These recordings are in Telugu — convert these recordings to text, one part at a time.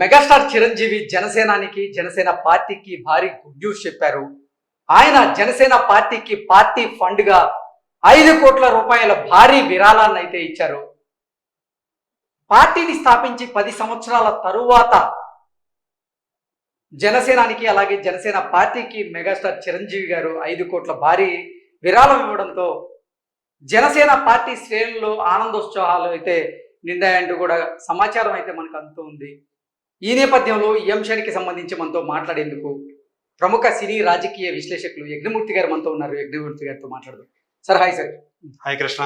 మెగాస్టార్ చిరంజీవి జనసేనానికి జనసేన పార్టీకి భారీ గుడ్ న్యూస్ చెప్పారు. ఆయన జనసేన పార్టీకి పార్టీ ఫండ్గా ఐదు కోట్ల రూపాయల భారీ విరాళాన్ని అయితే ఇచ్చారు. పార్టీని స్థాపించి పది సంవత్సరాల తరువాత జనసేనానికి అలాగే జనసేన పార్టీకి మెగాస్టార్ చిరంజీవి గారు ఐదు కోట్ల భారీ విరాళం ఇవ్వడంతో జనసేన పార్టీ శ్రేణుల్లో ఆనందోత్సవాలు అయితే నిండాయంటూ కూడా సమాచారం అయితే మనకు అందుతుంది ఈ నేపథ్యంలో ఈ అంశానికి సంబంధించి మనతో మాట్లాడేందుకు ప్రముఖ సినీ రాజకీయ విశ్లేషకులు యజ్ఞమూర్తి గారు మనతో ఉన్నారు. యజ్ఞమూర్తి గారితో మాట్లాడదాం. Sir hi sir. Hi Krishna.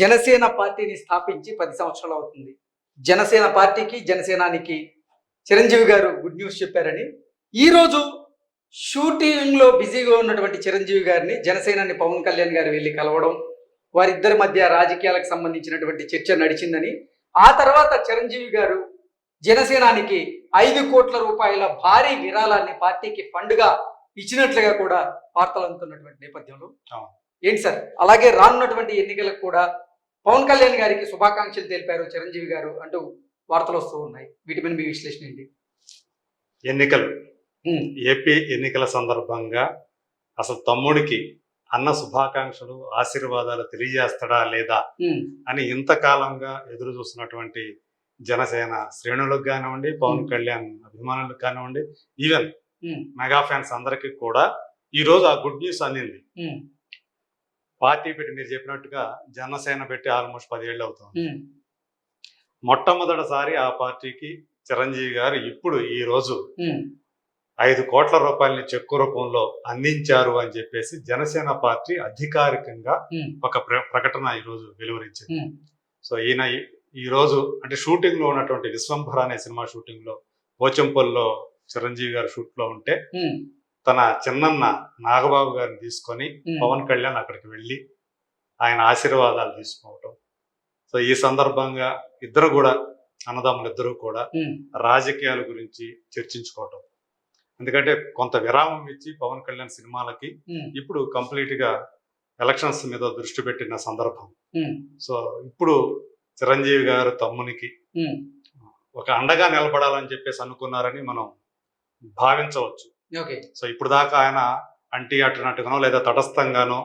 Janasena పార్టీని స్థాపించి పది సంవత్సరాలు అవుతుంది. జనసేన పార్టీకి జనసేనానికి చిరంజీవి గారు గుడ్ న్యూస్ చెప్పారని. ఈరోజు షూటింగ్లో బిజీగా ఉన్నటువంటి చిరంజీవి గారిని జనసేనాని పవన్ కళ్యాణ్ గారు వెళ్ళి కలవడం వారిద్దరి మధ్య రాజకీయాలకు సంబంధించినటువంటి చర్చ నడిచిందని. ఆ తర్వాత చిరంజీవి గారు జనసేనానికి ఐదు కోట్ల రూపాయల భారీ విరాళాన్ని పార్టీకి ఫండ్గా ఇచ్చినట్లుగా కూడా వార్తలు అందుతున్నటువంటి నేపథ్యంలో. ఏంటి సార్? అలాగే రానున్నటువంటి ఎన్నికలకు కూడా పవన్ కళ్యాణ్ గారికి శుభాకాంక్షలు తెలిపారు చిరంజీవి గారు అంటూ వార్తలు వస్తూ ఉన్నాయి. వీటి మీద మీ విశ్లేషణ ఏంటి? ఎన్నికలు. ఏపీ ఎన్నికల సందర్భంగా అసలు తమ్ముడికి అన్న శుభాకాంక్షలు ఆశీర్వాదాలు తెలియజేస్తాడా లేదా అని ఇంతకాలంగా ఎదురు చూస్తున్నటువంటి జనసేన శ్రేణులకు కానివ్వండి పవన్. కళ్యాణ్ అభిమానులకు కానివ్వండి ఈవెన్ మెగా ఫ్యాన్స్ అందరికీ కూడా ఈ రోజు ఆ గుడ్ న్యూస్ అందింది. పార్టీ పెట్టి మీరు చెప్పినట్టుగా జనసేన పెట్టి ఆల్మోస్ట్ పదేళ్ళు అవుతుంది. మొట్టమొదటిసారి ఆ పార్టీకి చిరంజీవి గారు ఇప్పుడు ఈ రోజు ఐదు కోట్ల రూపాయలని చెక్కు రూపంలో అందించారు అని చెప్పేసి జనసేన పార్టీ అధికారికంగా ఒక ప్ర- ప్రకటన ఈరోజు వెలువరించింది. ఉమ్, సో ఈయన ఈ- ఈ రోజు అంటే షూటింగ్లో ఉన్నటువంటి విశ్వంభర అనే సినిమా షూటింగ్లో పోచంపల్లిలో చిరంజీవి గారు షూట్లో ఉంటే తన చిన్నన్న నాగబాబు గారిని తీసుకొని పవన్ కళ్యాణ్ అక్కడికి వెళ్ళి ఆయన ఆశీర్వాదాలు తీసుకోవటం సో ఈ సందర్భంగా ఇద్దరు కూడా అన్నదమ్ములు ఇద్దరు కూడా రాజకీయాల గురించి చర్చించుకోవటం. ఎందుకంటే కొంత విరామం ఇచ్చి పవన్ కళ్యాణ్ సినిమాలకి ఇప్పుడు కంప్లీట్గా ఎలక్షన్స్ మీద దృష్టి పెట్టిన సందర్భం. సో ఇప్పుడు చిరంజీవి గారు తమ్మునికి ఒక అండగా నిలబడాలని చెప్పేసి అనుకున్నారని మనం భావించవచ్చు. సో ఇప్పుడు దాకా ఆయన అంటి అట్టునట్టుగానో లేదా తటస్థంగానో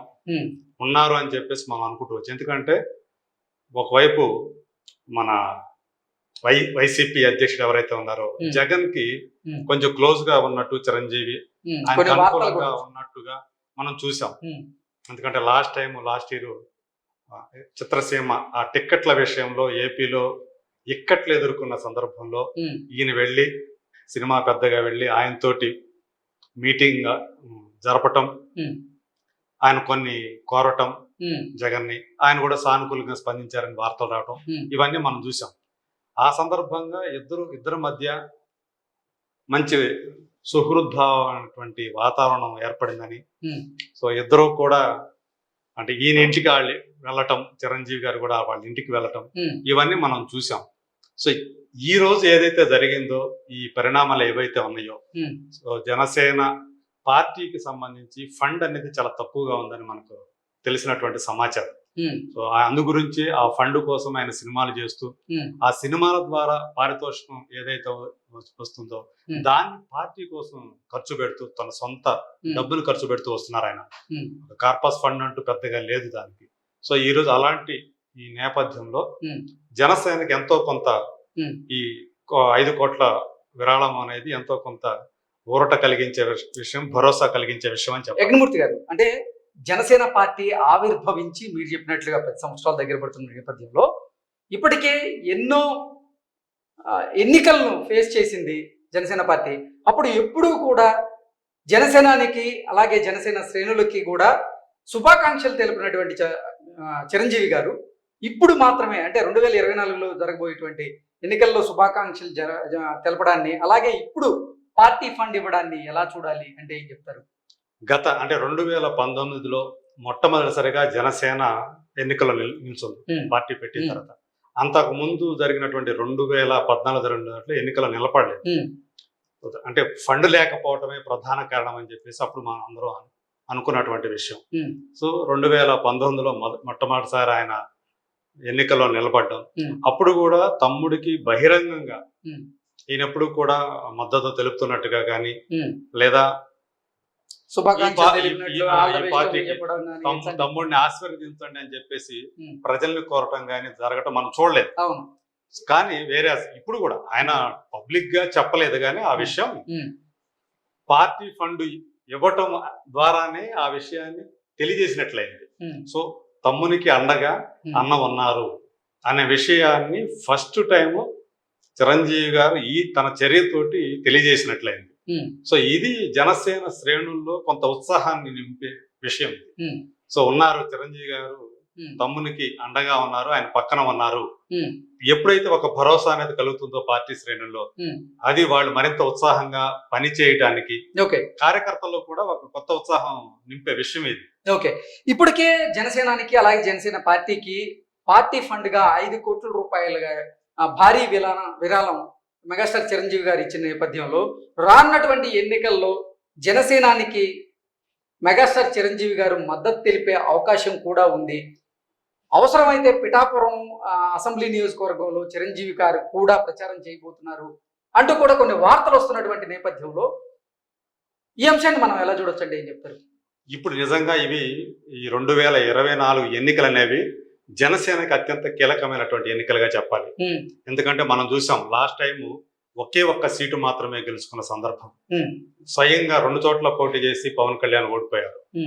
ఉన్నారు అని చెప్పేసి మనం అనుకుంటవచ్చు ఎందుకంటే ఒకవైపు మన వై వైసీపీ అధ్యక్షుడు ఎవరైతే ఉన్నారో. జగన్కి కొంచెం క్లోజ్గా ఉన్నట్టు చిరంజీవి ఆయనకు అనుకూలంగా ఉన్నట్టుగా మనం చూసాం. ఎందుకంటే లాస్ట్ టైం లాస్ట్ ఇయర్ చిత్రసీమ ఆ టిక్కెట్ల విషయంలో ఏపీలో ఇక్కట్లు ఎదుర్కొన్న సందర్భంలో ఈయన వెళ్ళి సినిమా పెద్దగా వెళ్ళి ఆయనతోటి మీటింగ్ జరపటం ఆయన కొన్ని కోరటం ఉమ్, జగన్ని ఆయన కూడా సానుకూలంగా స్పందించారని వార్తలు రావటం ఇవన్నీ మనం చూసాం ఆ సందర్భంగా ఇద్దరు ఇద్దరి మధ్య మంచి సుహృద్భావమైనటువంటి వాతావరణం ఏర్పడిందని సో ఇద్దరు కూడా అంటే ఈయన ఇంటికి వాళ్ళు వెళ్ళటం చిరంజీవి గారు కూడా వాళ్ళ ఇంటికి వెళ్ళటం ఇవన్నీ మనం చూసాం. సో ఈ రోజు ఏదైతే జరిగిందో ఈ పరిణామాలు ఏవైతే ఉన్నాయో సో జనసేన పార్టీకి సంబంధించి ఫండ్ అనేది చాలా తక్కువగా ఉందని మనకు తెలిసినటువంటి సమాచారం. సో ఆ అందు గురించి ఆ ఫండ్ కోసం ఆయన సినిమాలు చేస్తూ ఆ సినిమాల ద్వారా పారితోషికం ఏదైతే వస్తుందో. దాన్ని పార్టీ కోసం ఖర్చు పెడుతూ తన సొంత డబ్బులు ఖర్చు పెడుతూ వస్తున్నారు ఆయన. కార్పస్ ఫండ్ అంటూ పెద్దగా లేదు దానికి. సో ఈ రోజు అలాంటి ఈ నేపథ్యంలో జనసేనకి ఎంతో కొంత ఈ ఐదు కోట్ల విరాళం అనేది ఎంతో కొంత ఊరట కలిగించే విష- విషయం భరోసా కలిగించే విషయం అని చెప్పాలి. యజ్ఞమూర్తి గారు అంటే జనసేన పార్టీ ఆవిర్భవించి మీరు చెప్పినట్లుగా పది సంవత్సరాల దగ్గర పడుతున్న నేపథ్యంలో ఇప్పటికే ఎన్నో ఎన్నికలను ఫేస్ చేసింది జనసేన పార్టీ. అప్పుడు ఎప్పుడూ కూడా జనసేనానికి అలాగే జనసేన శ్రేణులకి కూడా శుభాకాంక్షలు తెలిపినటువంటి చ- చిరంజీవి గారు. ఇప్పుడు మాత్రమే అంటే రెండు వేల ఇరవై నాలుగులో జరగబోయేటువంటి ఎన్నికల్లో శుభాకాంక్షలు జర తెలపడాన్ని అలాగే ఇప్పుడు పార్టీ ఫండ్ ఇవ్వడాన్ని ఎలా చూడాలి అంటే ఏం చెప్తారు? గత అంటే రెండు వేల పంతొమ్మిదిలో మొట్టమొదటిసారిగా జనసేన ఎన్నికల్లో నిల్- నిల్చుంది. పార్టీ పెట్టిన. తర్వాత. అంతకు ముందు జరిగినటువంటి రెండు వేల పద్నాలుగు జరిగిన దాంట్లో ఎన్నికలు నిలబడలేదు. అంటే ఫండ్ లేకపోవడమే ప్రధాన కారణం అని చెప్పేసి అప్పుడు మనం అందరూ అను- అనుకున్నటువంటి విషయం. సో రెండు వేల పంతొమ్మిదిలో మొద మొట్టమొదటిసారి ఆయన ఎన్నికల్లో నిలబడ్డం. అప్పుడు కూడా తమ్ముడికి బహిరంగంగా ఉమ్, ఈయన ఎప్పుడు కూడా మద్దతు తెలుపుతున్నట్టుగా కానీ. లేదా తమ్ముడిని ఆశీర్వదించండి అని చెప్పేసి. ప్రజల్ని కోరటం కానీ జరగటం మనం చూడలేదు కానీ వేరే ఇప్పుడు కూడా ఆయన పబ్లిక్గా చెప్పలేదు కానీ ఆ విషయం. పార్టీ ఫండ్ ఇవ్వటం ద్వారానే ఆ విషయాన్ని తెలియజేసినట్లయింది. సో తమ్మునికి అండగా. అన్న ఉన్నారు అనే విషయాన్ని ఫస్ట్ టైం చిరంజీవి గారు ఈ తన చర్యతోటి తెలియజేసినట్లయింది. సో ఇది జనసేన శ్రేణుల్లో కొంత ఉత్సాహాన్ని నింపే విషయం. సో ఉన్నారు చిరంజీవి గారు. తమ్మునికి అండగా ఉన్నారు ఆయన పక్కన ఉన్నారు. ఎప్పుడైతే ఒక భరోసా అనేది కలుగుతుందో పార్టీ శ్రేణుల్లో. అది వాళ్ళు మరింత ఉత్సాహంగా పని చేయటానికి ఓకే కార్యకర్తల్లో కూడా ఒక కొత్త ఉత్సాహం నింపే విషయం ఇది ఓకే ఇప్పటికే జనసేనానికి అలాగే జనసేన పార్టీకి పార్టీ ఫండ్గా ఐదు కోట్ల రూపాయలుగా భారీ విరాళ విరాళం మెగాస్టార్ చిరంజీవి గారు ఇచ్చిన నేపథ్యంలో రానున్నటువంటి ఎన్నికల్లో జనసేనానికి మెగాస్టార్ చిరంజీవి గారు మద్దతు తెలిపే అవకాశం కూడా ఉంది. అవసరమైతే పిఠాపురం అసెంబ్లీ నియోజకవర్గంలో చిరంజీవి గారు కూడా ప్రచారం చేయబోతున్నారు అంటూ కూడా కొన్ని వార్తలు వస్తున్నటువంటి నేపథ్యంలో ఈ అంశాన్ని మనం ఎలా చూడొచ్చండి? ఏం చెప్తారు? ఇప్పుడు నిజంగా ఇవి ఈ రెండు వేల ఇరవై నాలుగు ఎన్నికలు అనేవి జనసేనకి అత్యంత కీలకమైనటువంటి ఎన్నికలుగా చెప్పాలి. ఎందుకంటే మనం చూసాం లాస్ట్ టైం ఒకే ఒక్క సీటు మాత్రమే గెలుచుకున్న సందర్భం. స్వయంగా రెండు చోట్ల పోటీ చేసి పవన్ కళ్యాణ్ ఓడిపోయారు.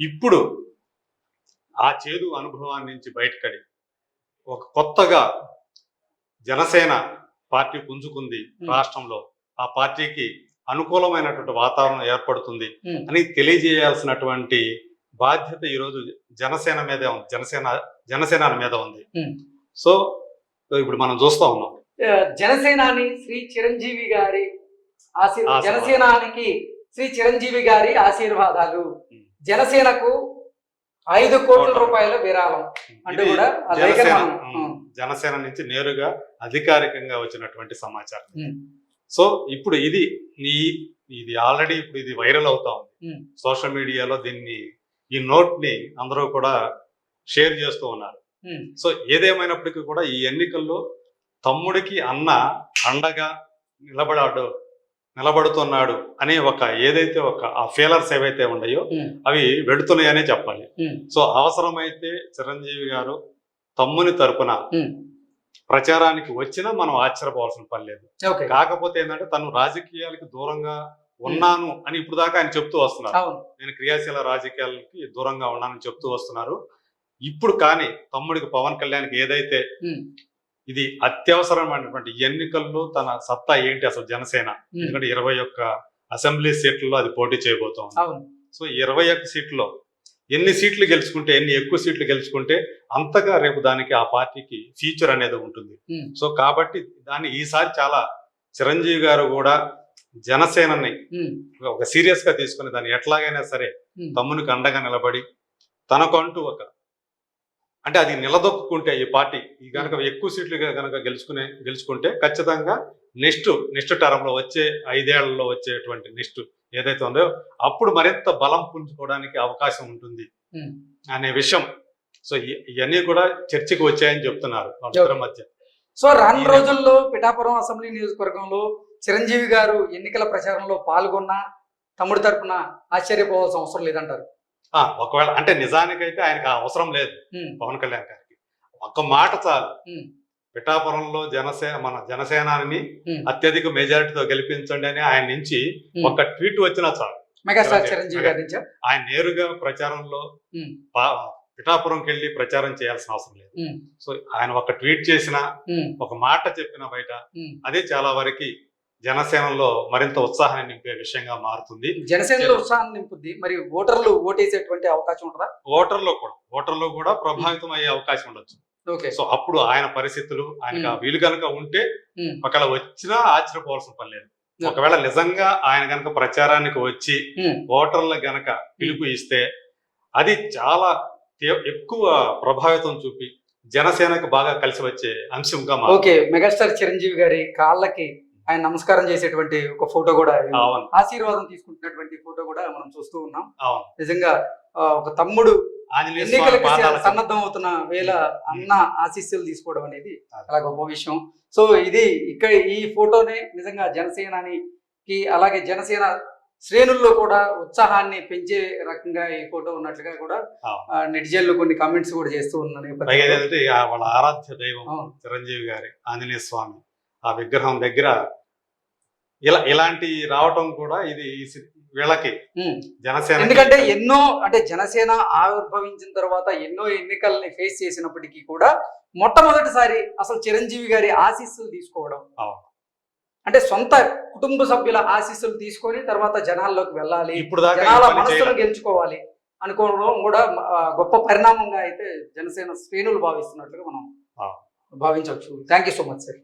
ఇప్పుడు ఆ చేదు అనుభవాన్ని నుంచి బయటపడి ఒక కొత్తగా జనసేన పార్టీ పుంజుకుంది. రాష్ట్రంలో. ఆ పార్టీకి అనుకూలమైనటువంటి వాతావరణం ఏర్పడుతుంది. అని తెలియజేయాల్సినటువంటి బాధ్యత ఈరోజు జనసేన మీదే ఉంది. జనసేన జనసేన మీద ఉంది. సో ఇప్పుడు మనం చూస్తా ఉన్నాం. జనసేనాని శ్రీ చిరంజీవి గారి. జనసేనానికి శ్రీ చిరంజీవి గారి ఆశీర్వాదాలు. జనసేనకు ఐదు కోట్ల రూపాయల. విరాళం. అంటే కూడా జనసేన నుంచి నేరుగా అధికారికంగా వచ్చినటువంటి సమాచారం. సో ఇప్పుడు ఇది ఈ ఇది ఆల్రెడీ ఇప్పుడు ఇది వైరల్ అవుతా ఉంది. సోషల్ మీడియాలో దీన్ని ఈ నోట్ని అందరూ కూడా షేర్ చేస్తూ ఉన్నారు. సో ఏదేమైనప్పటికీ కూడా ఈ ఎన్నికల్లో తమ్ముడికి అన్న అండగా నిలబడాడు నిలబడుతున్నాడు అనే ఒక ఏదైతే ఒక ఆ ఫీలర్స్ ఏవైతే ఉన్నాయో అవి వెడుతున్నాయనే చెప్పాలి. సో అవసరమైతే చిరంజీవి గారు తమ్ముని తరపున. ప్రచారానికి వచ్చినా మనం ఆశ్చర్యపోవాల్సిన పని లేదు. కాకపోతే ఏంటంటే తను రాజకీయాలకి దూరంగా ఉన్నాను అని ఇప్పుడు దాకా ఆయన చెప్తూ వస్తున్నారు. నేను క్రియాశీల రాజకీయాలకి దూరంగా ఉన్నానని చెప్తూ వస్తున్నారు. ఇప్పుడు కానీ తమ్ముడికి పవన్ కళ్యాణ్కి ఏదైతే ఇది అత్యవసరమైనటువంటి ఎన్నికల్లో తన సత్తా ఏంటి అసలు జనసేన? ఎందుకంటే ఇరవై ఒక్క అసెంబ్లీ సీట్లలో అది పోటీ చేయబోతోంది. సో ఇరవై ఒక్క సీట్లో ఎన్ని సీట్లు గెలుచుకుంటే ఎన్ని ఎక్కువ సీట్లు గెలుచుకుంటే అంతగా రేపు దానికి ఆ పార్టీకి ఫ్యూచర్ అనేది ఉంటుంది. సో కాబట్టి దాన్ని ఈసారి చాలా చిరంజీవి గారు కూడా జనసేనని ఒక సీరియస్గా తీసుకుని దాన్ని ఎట్లాగైనా సరే. తమ్మునికి అండగా నిలబడి తనకంటూ ఒక అంటే అది నిలదొక్కుంటే ఈ పార్టీ కనుక ఎక్కువ సీట్లు కనుక గెలుచుకునే గెలుచుకుంటే ఖచ్చితంగా నెక్స్ట్ నెక్స్ట్ టర్మ్లో వచ్చే ఐదేళ్ళలో వచ్చేటువంటి నెక్స్ట్ ఏదైతే ఉందో అప్పుడు మరింత బలం పుంజుకోవడానికి అవకాశం ఉంటుంది ఉమ్. అనే విషయం. సో ఇవన్నీ కూడా చర్చకు వచ్చాయని చెప్తున్నారు వాళ్ళిద్దరి మధ్య. సో ఈ- రోజుల్లో పిఠాపురం అసెంబ్లీ నియోజకవర్గంలో చిరంజీవి గారు ఎన్నికల ప్రచారంలో పాల్గొన్న తమ్ముడి తరపున ఆశ్చర్యపోవాల్సిన అవసరం లేదంటారు. ఒకవేళ అంటే నిజానికైతే ఆయనకు అవసరం లేదు పవన్ కళ్యాణ్ గారికి. ఒక్క మాట చాలు. పిఠాపురంలో జనసేన మన జనసేనాని అత్యధిక మెజారిటీతో గెలిపించండి అని ఆయన నుంచి. ఒక ట్వీట్ వచ్చినా చాలు. మెగాస్టార్ చిరంజీవి చిరంజీవి గారి నుంచి? ఆయన నేరుగా ప్రచారంలో పిఠాపురంకి వెళ్ళి ప్రచారం చేయాల్సిన అవసరం లేదు. సో ఆయన ఒక ట్వీట్ చేసిన ఒక మాట చెప్పిన బయట. అదే చాలా వరకు జనసేనలో మరింత ఉత్సాహాన్ని నింపే విషయంగా మారుతుంది. జనసేనలో ఉత్సాహం నింపుద్ది మరి ఓటర్లు ఓటేసేటువంటి అవకాశం ఉంటుందా? ఓటర్లో కూడా ఓటర్లో కూడా ప్రభావితం అయ్యే అవకాశం ఉండొచ్చు. ఓకే. సో అప్పుడు ఆయన పరిస్థితులు ఆయనకు ఆ వీలు కనుక ఉంటే ఒకవేళ వచ్చినా ఆశ్చర్యపోవాల్సిన పని లేదు. ఒకవేళ నిజంగా ఆయన గనక ప్రచారానికి వచ్చి ఓటర్ల గనక పిలుపు ఇస్తే అది చాలా ఎక్కువ ప్రభావితం చూపి జనసేనకు బాగా కలిసి వచ్చే అంశంగా. ఓకే మెగాస్టార్ చిరంజీవి గారి కాళ్ళకి ఆయన నమస్కారం చేసేటువంటి ఒక ఫోటో కూడా ఆశీర్వాదం తీసుకుంటున్నటువంటి ఫోటో కూడా మనం చూస్తూ ఉన్నాం. నిజంగా ఒక తమ్ముడు ఎన్నికలకు సన్నద్ధం అవుతున్న వేళ అన్న ఆశీస్సులు తీసుకోవడం అనేది. చాలా గొప్ప విషయం. సో ఇది ఇక్కడ ఈ ఫోటోనే నిజంగా జనసేనానికి అలాగే జనసేన శ్రేణుల్లో కూడా ఉత్సాహాన్ని పెంచే రకంగా ఈ ఫోటో ఉన్నట్లుగా కూడా నెటిజన్లు కొన్ని కామెంట్స్ కూడా చేస్తూ ఉన్న పైగా నేపథ్యంలో ఏంటంటే ఆ వాళ్ళ ఆరాధ్య దైవం. చిరంజీవి గారి ఆంజనేయ స్వామి. ఆ విగ్రహం దగ్గర ఇలా ఇలాంటి రావటం కూడా ఇది వీళ్ళకి. జనసేన ఎందుకంటే ఎన్నో అంటే జనసేన ఆవిర్భవించిన తర్వాత ఎన్నో ఎన్నికల్ని ఫేస్ చేసినప్పటికీ కూడా మొట్టమొదటిసారి అసలు చిరంజీవి గారి ఆశీస్సులు తీసుకోవడం. అంటే సొంత కుటుంబ సభ్యుల ఆశీస్సులు తీసుకొని తర్వాత జనాల్లోకి వెళ్ళాలి ఇప్పుడు జనాల చేయలేదు. గెలుచుకోవాలి అనుకోవడం కూడా గొప్ప పరిణామంగా అయితే జనసేన శ్రేణులు భావిస్తున్నట్లుగా మనం. భావించవచ్చు thank you so much sir